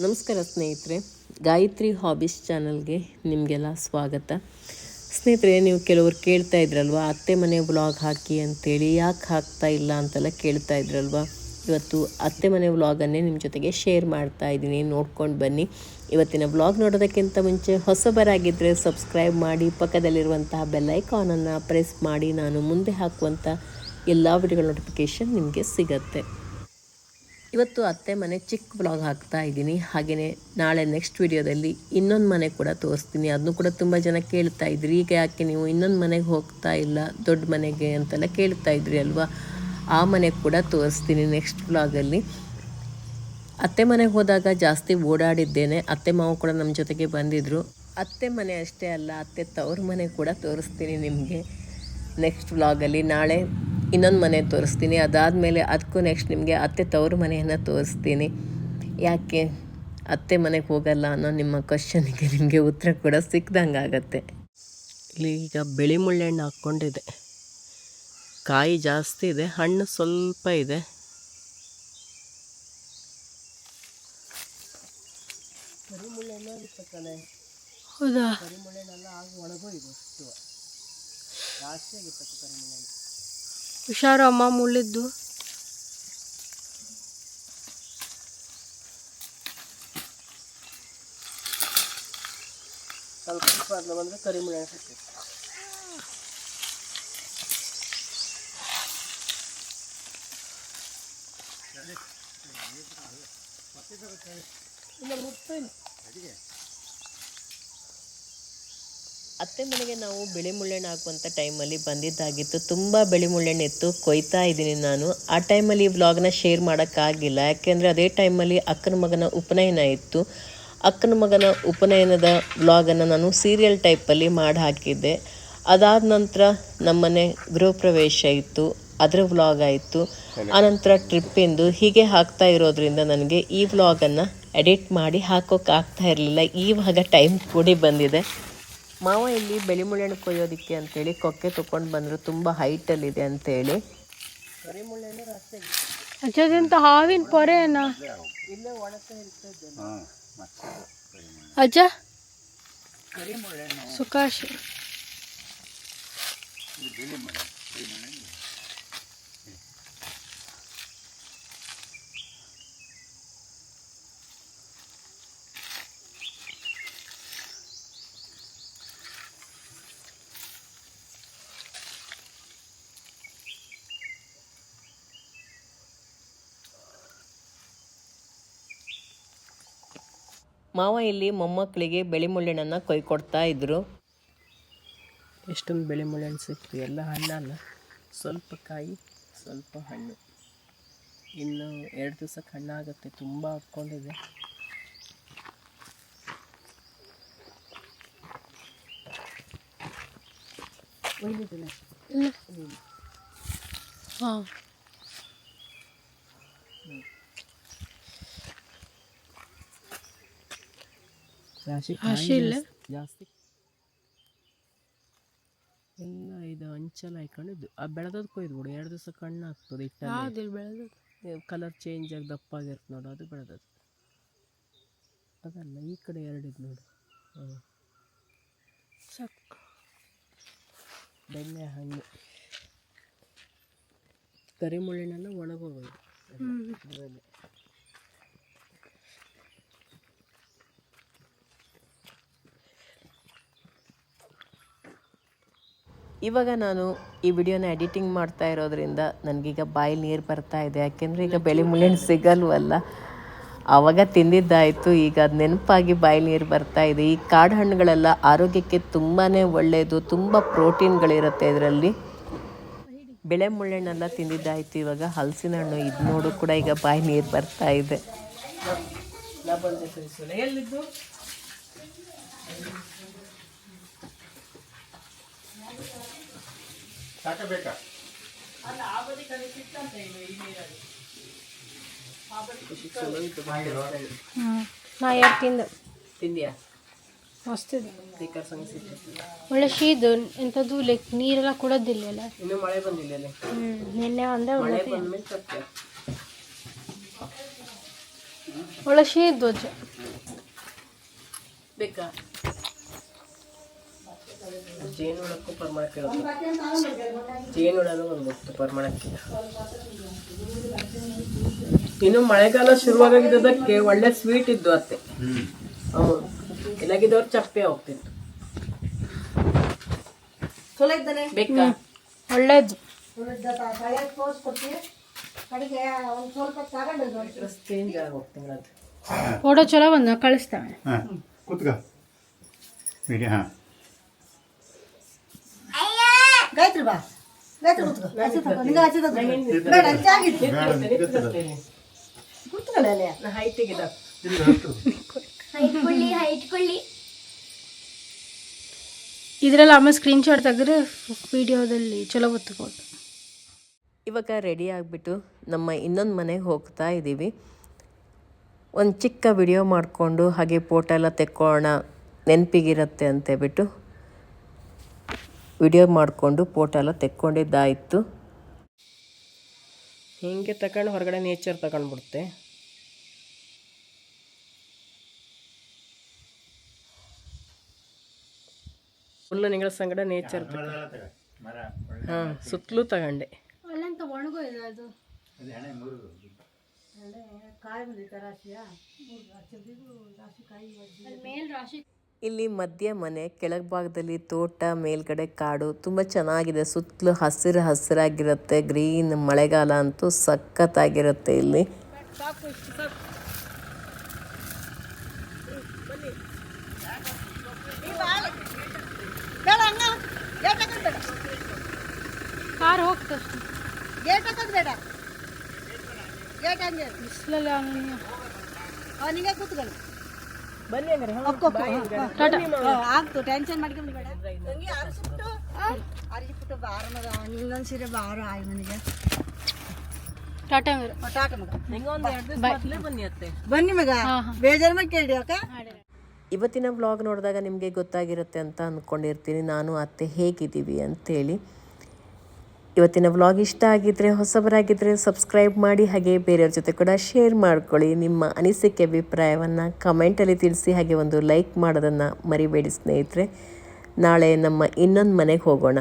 ನಮಸ್ಕಾರ ಸ್ನೇಹಿತರೆ, ಗಾಯತ್ರಿ ಹಾಬೀಸ್ ಚಾನಲ್ಗೆ ನಿಮಗೆಲ್ಲ ಸ್ವಾಗತ. ಸ್ನೇಹಿತರೆ, ನೀವು ಕೆಲವರು ಕೇಳ್ತಾ ಇದ್ರಲ್ವ, ಅತ್ತೆ ಮನೆ ವ್ಲಾಗ್ ಹಾಕಿ ಅಂತೇಳಿ, ಯಾಕೆ ಹಾಕ್ತಾ ಇಲ್ಲ ಅಂತೆಲ್ಲ ಕೇಳ್ತಾ ಇದ್ರಲ್ವ? ಇವತ್ತು ಅತ್ತೆ ಮನೆ ವ್ಲಾಗನ್ನೇ ನಿಮ್ಮ ಜೊತೆಗೆ ಶೇರ್ ಮಾಡ್ತಾ ಇದ್ದೀನಿ, ನೋಡ್ಕೊಂಡು ಬನ್ನಿ. ಇವತ್ತಿನ ವ್ಲಾಗ್ ನೋಡೋದಕ್ಕಿಂತ ಮುಂಚೆ ಹೊಸಬರಾಗಿದ್ದರೆ ಸಬ್ಸ್ಕ್ರೈಬ್ ಮಾಡಿ, ಪಕ್ಕದಲ್ಲಿರುವಂತಹ ಬೆಲ್ ಐಕಾನನ್ನು ಪ್ರೆಸ್ ಮಾಡಿ, ನಾನು ಮುಂದೆ ಹಾಕುವಂಥ ಎಲ್ಲ ವಿಡಿಯೋಗಳ ನೋಟಿಫಿಕೇಷನ್ ನಿಮಗೆ ಸಿಗತ್ತೆ. ಇವತ್ತು ಅತ್ತೆ ಮನೆ ಚಿಕ್ಕ ಬ್ಲಾಗ್ ಹಾಕ್ತಾ ಇದ್ದೀನಿ. ಹಾಗೆಯೇ ನಾಳೆ ನೆಕ್ಸ್ಟ್ ವಿಡಿಯೋದಲ್ಲಿ ಇನ್ನೊಂದು ಮನೆ ಕೂಡ ತೋರಿಸ್ತೀನಿ. ಅದನ್ನು ಕೂಡ ತುಂಬ ಜನ ಕೇಳ್ತಾ ಇದ್ರಿ. ಈಗ ಯಾಕೆ ನೀವು ಇನ್ನೊಂದು ಮನೆಗೆ ಹೋಗ್ತಾ ಇಲ್ಲ? ದೊಡ್ಡ ಮನೆಗೆ ಅಂತೆಲ್ಲ ಕೇಳ್ತಾ ಇದ್ರಿ ಅಲ್ವಾ? ಆ ಮನೆ ಕೂಡ ತೋರಿಸ್ತೀನಿ ನೆಕ್ಸ್ಟ್ ಬ್ಲಾಗಲ್ಲಿ ಅತ್ತೆ ಮನೆಗೆ ಹೋದಾಗ ಜಾಸ್ತಿ ಓಡಾಡಿದ್ದೇನೆ. ಅತ್ತೆ ಮಾವು ಕೂಡ ನಮ್ಮ ಜೊತೆಗೆ ಬಂದಿದ್ದರು ಅತ್ತೆ ಮನೆ ಅಷ್ಟೇ ಅಲ್ಲ, ಅತ್ತೆ ತವ್ರ ಮನೆ ಕೂಡ ತೋರಿಸ್ತೀನಿ ನಿಮಗೆ ನೆಕ್ಸ್ಟ್ ಬ್ಲಾಗಲ್ಲಿ ನಾಳೆ ಇನ್ನೊಂದು ಮನೆ ತೋರಿಸ್ತೀನಿ. ಅದಾದಮೇಲೆ ಅದಕ್ಕೂ ನೆಕ್ಸ್ಟ್ ನಿಮಗೆ ಅತ್ತೆ ತವರು ಮನೆಯನ್ನು ತೋರಿಸ್ತೀನಿ. ಯಾಕೆ? ಅತ್ತೆ ಮನೆಗೆ ಹೋಗಲ್ಲ ಅನ್ನೋ ನಿಮ್ಮ ಕ್ವಶನಿಗೆ ನಿಮಗೆ ಉತ್ತರ ಕೂಡ ಸಿಕ್ದಂಗೆ ಆಗತ್ತೆ. ಇಲ್ಲಿ ಈಗ ಬಿಳಿ ಮುಳ್ಳೆಣ್ಣು ಹಾಕ್ಕೊಂಡಿದೆ. ಕಾಯಿ ಜಾಸ್ತಿ ಇದೆ, ಹಣ್ಣು ಸ್ವಲ್ಪ ಇದೆ. ಹೌದಾ? ಹುಷಾರು ಅಮ್ಮ ಮುಳ್ಳಿದ್ದು ಸ್ವಲ್ಪ ಪ್ರಾಬ್ಲಮ್ ಅಂದರೆ ಕರಿಮುಳೆ ಹಾಕಿ ಅತ್ತೆ ಮನೆಗೆ ನಾವು ಬಿಳಿ ಮುಳ್ಳೆಣ್ಣು ಹಾಕುವಂಥ ಟೈಮಲ್ಲಿ ಬಂದಿದ್ದಾಗಿತ್ತು. ತುಂಬ ಬಿಳಿ ಮುಳ್ಳೆಣ್ಣೆ ಇತ್ತು ಕೊಯ್ತಾ ಇದ್ದೀನಿ ನಾನು. ಆ ಟೈಮಲ್ಲಿ ಈ ವ್ಲಾಗ್ನ ಶೇರ್ ಮಾಡೋಕ್ಕಾಗಿಲ್ಲ. ಯಾಕೆಂದರೆ ಅದೇ ಟೈಮಲ್ಲಿ ಅಕ್ಕನ ಮಗನ ಉಪನಯನ ಇತ್ತು. ಅಕ್ಕನ ಮಗನ ಉಪನಯನದ ವ್ಲಾಗನ್ನು ನಾನು ಸೀರಿಯಲ್ ಟೈಪಲ್ಲಿ ಮಾಡಿ ಹಾಕಿದ್ದೆ ಅದಾದ ನಂತರ ನಮ್ಮನೆ ಗೃಹ ಪ್ರವೇಶ ಇತ್ತು. ಅದರ ವ್ಲಾಗ್ ಆಯಿತು. ಆನಂತರ ಟ್ರಿಪ್ಪಿಂದು ಹೀಗೆ ಹಾಕ್ತಾ ಇರೋದ್ರಿಂದ ನನಗೆ ಈ ವ್ಲಾಗನ್ನು ಎಡಿಟ್ ಮಾಡಿ ಹಾಕೋಕ್ಕಾಗ್ತಾ ಇರಲಿಲ್ಲ. ಈವಾಗ ಟೈಮ್ ಕೂಡಿ ಬಂದಿದೆ. ಮಾವ ಇಲ್ಲಿ ಬೆಳೆ ಮುಳ್ಳೆಣ್ಣು ಕೊಯ್ಯೋದಕ್ಕೆ ಅಂತೇಳಿ ಕೊಕ್ಕೆ ತೊಗೊಂಡು ಬಂದರು. ತುಂಬ ಹೈಟಲ್ಲಿದೆ ಅಂತೇಳಿ. ಅಜ್ಜದಂತ ಹಾವಿನ ಪೊರೆನ? ಅಜ್ಜ? ಸುಕಾಶಿ. ಮಾವ ಇಲ್ಲಿ ಮೊಮ್ಮಕ್ಕಳಿಗೆ ಬೆಳೆ ಮುಳ್ಳೆಣ್ಣನ್ನು ಕೊಯ್ಕೊಡ್ತಾ ಇದ್ರು. ಎಷ್ಟೊಂದು ಬೆಳೆ ಮುಳ್ಳೆಣ್ಣು ಸಿಕ್ತು ಎಲ್ಲ ಹಣ್ಣಲ್ಲ ಸ್ವಲ್ಪ ಕಾಯಿ ಸ್ವಲ್ಪ ಹಣ್ಣು. ಇನ್ನು ಎರಡು ದಿವ್ಸಕ್ಕೆ ಹಣ್ಣಾಗುತ್ತೆ ತುಂಬ ಹಾಕ್ಕೊಂಡಿದೆ. ಹಾಂ. ರಾಶಿ ಇಲ್ಲ ಜಾಸ್ತಿ ಎಲ್ಲ ಇದು ಅಂಚೆಲ್ಲ ಹಾಕೊಂಡಿದ್ದು ಆ ಬೆಳೆದದ್ದು ಕೊಯ್ದು ಬಿಡು ಎರಡು ದಿವಸ ಕಣ್ಣು ಆಗ್ತದೆ ಇಟ್ಟಲ್ಲಿ ಬೆಳೆದದ್ದು. ಬೆಳೆದು ಕಲರ್ ಚೇಂಜ್ ಆಗಿ ದಪ್ಪ ಆಗಿರ್ತ ನೋಡು ಅದು ಬೆಳೆದದ್ದು. ಅದಲ್ಲ ಈ ಕಡೆ ಎರಡಿದ್ ನೋಡು. ಹಾಂ ಸಾಕು. ಬೆಣ್ಣೆ ಹಣ್ಣು. ಕರಿಮುಳ್ಳಿನೆಲ್ಲ ಒಣಗೋಗೋದು. ಅದರಲ್ಲಿ. ಇವಾಗ ನಾನು ಈ ವಿಡಿಯೋನ ಎಡಿಟಿಂಗ್ ಮಾಡ್ತಾ ಇರೋದ್ರಿಂದ ನನಗೀಗ ಬಾಯಲ್ಲಿ ನೀರು ಬರ್ತಾ ಇದೆ. ಯಾಕೆಂದರೆ ಈಗ ಬೆಳೆ ಮುಳ್ಳೆಣ್ಣು ಸಿಗಲ್ವಲ್ಲ? ಆವಾಗ ತಿಂದಿದ್ದಾಯಿತು. ಈಗ ಅದು ನೆನಪಾಗಿ ಬಾಯಲ್ಲಿ ನೀರು ಬರ್ತಾ ಇದೆ. ಈ ಕಾಡು ಹಣ್ಣುಗಳೆಲ್ಲ ಆರೋಗ್ಯಕ್ಕೆ ತುಂಬಾ ಒಳ್ಳೆಯದು ತುಂಬ ಪ್ರೋಟೀನ್ಗಳಿರುತ್ತೆ ಇದರಲ್ಲಿ. ಬೆಳೆ ಮುಳ್ಳೆಣ್ಣೆಲ್ಲ ತಿಂದಿದ್ದಾಯಿತು ಇವಾಗ. ಹಲಸಿನ ಹಣ್ಣು ಇದು ನೋಡು ಕೂಡ ಈಗ ಬಾಯಿ ನೀರು ಬರ್ತಾ ಇದೆ. ಎಲ್ಲಿದ್ದು ಹ್ಞೂ ನಾ ಎರಡು ತಿಂದು. ತಿಂದಿಯಾ? ಮಸ್ತಿದೆ ಸ್ಪೀಕರ್ ಸಂಗ್ ಸಿಕ್ಕಿತ್ತು ಒಳ್ಳೆ ಶೀದು ಎಂಥದ್ದು ಲೈಕ್ ನೀರೆಲ್ಲ ಕೊಡೋದಿಲ್ಲ ಅಲ್ಲ? ಇನ್ನೂ ಮಳೆ ಬಂದಿಲ್ಲ ಅಲ್ಲಿ ಹ್ಞೂ ನಿನ್ನೆ ಒಂದೇ ಮಳೆ ಬಂದ್ಮೇಲೆ ತರ್ತೇವೆ ಒಳಶೇ ಧ್ವಜ ಬೇಕಾ? ಜೇನುಳಕ್ಕೂ ಪರಿಮಳಕ್ಕೆ ಜೇನುಳನು ಒಂದು ಗೊತ್ತು ಪ್ರಮಾಣಕ್ಕೆ. ಇನ್ನು ಮಳೆಗಾಲ ಶುರುವಾಗದಿದ್ದಕ್ಕೆ ಒಳ್ಳೆ ಸ್ವೀಟ್ ಇದ್ದು ಅತ್ತೆ. ಹೌದು. ಇಲ್ಲಾಗಿದ್ದವ್ರು ಚಪ್ಪೆ ಹೋಗ್ತಿತ್ತು. ಬೇಕಾ? ಒಳ್ಳೇದು. ಫೋಟೋ ಚಲೋ ಬಂದ ಕಳಿಸ್ತಾವೆ. ಕೂತ್ಕ. ಹಾಂ. ಗಾಯತ್ರಿ ಬಾ. ಗಾಯತ್ರಿ ಕೂತ್ಕೋ. ಹಸಿ ತಗೋ. ನಿಂಗೆ ಹಸಿ ತಗೋ. ಬೇಡ ಹಸಿ ಆಗಿತ್ತು ಕೂತ್ಕೊಳ್ಳಿ ಅಲ್ಲೇ. ನಾ ಹೈಟ್ ಇದ ಇದ್ರಲ್ಲಿ ಆಮೇಲೆ ಸ್ಕ್ರೀನ್ ಶಾಟ್ ತೆಗೆದ್ರೆ ವಿಡಿಯೋದಲ್ಲಿ ಚಲೋ ಬತ್ತು ಇವಾಗ ರೆಡಿ ಆಗಿಬಿಟ್ಟು ನಮ್ಮ ಇನ್ನೊಂದು ಮನೆಗೆ ಹೋಗ್ತಾ ಇದ್ದೀವಿ ಒಂದು ಚಿಕ್ಕ ವಿಡಿಯೋ ಮಾಡಿಕೊಂಡು ಹಾಗೆ ಫೋಟೋ ಎಲ್ಲ ತೆಕ್ಕೊಳ್ಳೋಣ. ಅಂತ ಅಂತೇಳ್ಬಿಟ್ಟು ವಿಡಿಯೋ ಮಾಡಿಕೊಂಡು ಫೋಟೋ ಎಲ್ಲ ತೆಕ್ಕೊಂಡಿದ್ದಾಯಿತು. ಹೀಗೆ ತಗೊಂಡು ಹೊರಗಡೆ ನೇಚರ್ ತಗೊಂಡ್ಬಿಡುತ್ತೆ. ಫುಲ್ಲು ನಿಗಳ ಸಂಗಡ ನೇಚರ್ ಹಾಂ ಸುತ್ತಲೂ ತಗೊಂಡೆ. ಅಲ್ಲಂತ ಒಣಗೋ ಇದೆ ಅದು. ಅದು ಹಣೆ ಮುರಿದು ಕಾಯಿ ರಾಶಿ ಇಲ್ಲಿ ಮಧ್ಯ ಮನೆ ಕೆಳಭಾಗದಲ್ಲಿ ತೋಟ ಮೇಲ್ಗಡೆ ಕಾಡು. ತುಂಬ ಚೆನ್ನಾಗಿದೆ. ಸುತ್ತಲೂ ಹಸಿರು ಹಸಿರಾಗಿರುತ್ತೆ. ಗ್ರೀನ್ ಮಳೆಗಾಲ ಅಂತೂ ಸಖತ್ತಾಗಿರುತ್ತೆ ಇಲ್ಲಿ. ಕಾರ್ ಹೋಗ್ತಷ್ಟು ಗೇಟ್ ಹಾಕೋದು ಬೇಡ. ಗೇಟ್ ಹಂಗೆ ಬಿಸಿಲಲ್ಲಿ ಅವನಿಗೆ ಅವನಿಗೆ ಕೂತ್ಕೊಳ್ಳಿ. ಆಗ್ತು ಟೆನ್ಷನ್ ಮಾಡ್ಕೊಂಡು ಬೇಡ. ತಂಗಿ ಆರಿಸ್ಬಿಟ್ಟು. ಆರಿಸ್ಬಿಟ್ಟು ಬಾರ ಮಗ ಇನ್ನೊಂದು ಸೀರೆ ಬಾರ ಆಯ್ ಮನೆಗೆ. ಟಾಟಾ ಮೇರೆ ಟಾಟ ಮಗ. ಬನ್ನಿ ಅತ್ತೆ. ಬನ್ನಿ ಮಗ ಹಾ, ಹಾ. ಬೇಜಾರು ಮಾಡಿ ಕೇಳಿ ಅಕ್ಕ ಇವತ್ತಿನ ಬ್ಲಾಗ್ ನೋಡಿದಾಗ ನಿಮಗೆ ಗೊತ್ತಾಗಿರುತ್ತೆ ಅಂತ ಅಂದ್ಕೊಂಡಿರ್ತೀನಿ ನಾನು ಅತ್ತೆ ಹೇಗಿದ್ದೀವಿ ಅಂತೇಳಿ. ಇವತ್ತಿನ ವ್ಲಾಗ್ ಇಷ್ಟ ಆಗಿದ್ದರೆ ಹೊಸಬರಾಗಿದ್ದರೆ ಸಬ್ಸ್ಕ್ರೈಬ್ ಮಾಡಿ, ಹಾಗೆ ಬೇರೆಯವ್ರ ಜೊತೆ ಕೂಡ ಶೇರ್ ಮಾಡ್ಕೊಳ್ಳಿ. ನಿಮ್ಮ ಅನಿಸಿಕೆ, ಅಭಿಪ್ರಾಯವನ್ನು ಕಮೆಂಟಲ್ಲಿ ತಿಳಿಸಿ, ಹಾಗೆ ಒಂದು ಲೈಕ್ ಮಾಡೋದನ್ನು ಮರಿಬೇಡಿ ಸ್ನೇಹಿತರೆ. ನಾಳೆ ನಮ್ಮ ಇನ್ನೊಂದು ಮನೆಗೆ ಹೋಗೋಣ.